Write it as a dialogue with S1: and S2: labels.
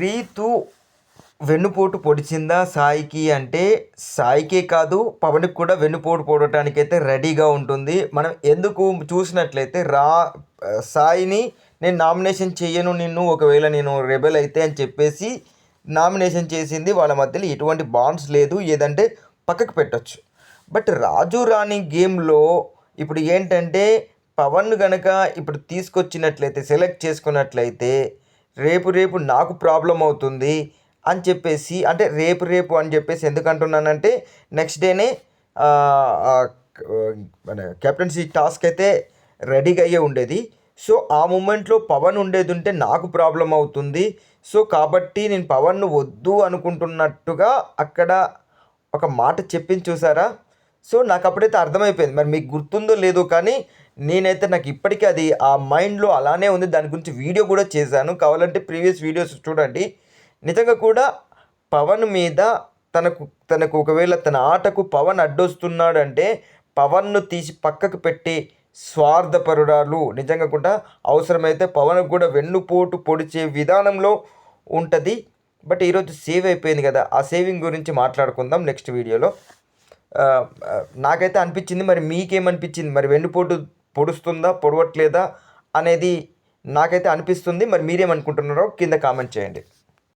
S1: రీతు వెన్నుపోటు పొడిచిందా సాయికి అంటే సాయికే కాదు పవన్కి కూడా వెన్నుపోటు పొడటానికి అయితే రెడీగా ఉంటుంది. మనం ఎందుకు చూసినట్లయితే రా సాయిని నేను నామినేషన్ చేయను నిన్ను ఒకవేళ నేను రెబెల్ అయితే అని చెప్పేసి నామినేషన్ చేసింది. వాళ్ళ మధ్యలో ఎటువంటి బాండ్స్ లేదు ఏదంటే పక్కకు పెట్టచ్చు. బట్ రాజు రాణి గేమ్లో ఇప్పుడు ఏంటంటే పవన్ గనక ఇప్పుడు తీసుకొచ్చినట్లయితే సెలెక్ట్ చేసుకున్నట్లయితే రేపు రేపు నాకు ప్రాబ్లం అవుతుంది అని చెప్పేసి అంటే రేపు రేపు అని చెప్పేసి ఎందుకు అంటున్నానంటే నెక్స్ట్ డేనే మన కెప్టెన్సీ టాస్క్ అయితే రెడీగా అయ్యే ఉండేది. సో ఆ మూమెంట్లో పవన్ ఉండేది ఉంటే నాకు ప్రాబ్లం అవుతుంది. సో కాబట్టి నేను పవన్ను వద్దు అనుకుంటున్నట్టుగా అక్కడ ఒక మాట చెప్పింది చూసారా? సో నాకు అప్పుడైతే అర్థమైపోయింది. మరి మీకు గుర్తుందో లేదో కానీ నేనైతే నాకు ఇప్పటికీ అది ఆ మైండ్లో అలానే ఉంది. దాని గురించి వీడియో కూడా చేశాను. కావాలంటే ప్రీవియస్ వీడియోస్ చూడండి. నిజంగా కూడా పవన్ మీద తనకు తనకు ఒకవేళ తన ఆటకు పవన్ అడ్డొస్తున్నాడంటే పవన్ను తీసి పక్కకు పెట్టి స్వార్థపరుడాలు నిజంగా కూడా అవసరమైతే పవన్ కూడా వెన్నుపోటు పొడిచే విధానంలో ఉంటుంది. బట్ ఈరోజు సేవ్ అయిపోయింది కదా. ఆ సేవింగ్ గురించి మాట్లాడుకుందాం నెక్స్ట్ వీడియోలో. నాకైతే అనిపించింది. మరి మీకేమనిపించింది? మరి వెన్నుపోటు పొడుస్తుందా పొడవట్లేదా అనేది నాకైతే అనిపిస్తుంది. మరి మీరేమనుకుంటున్నారో కింద కామెంట్ చేయండి.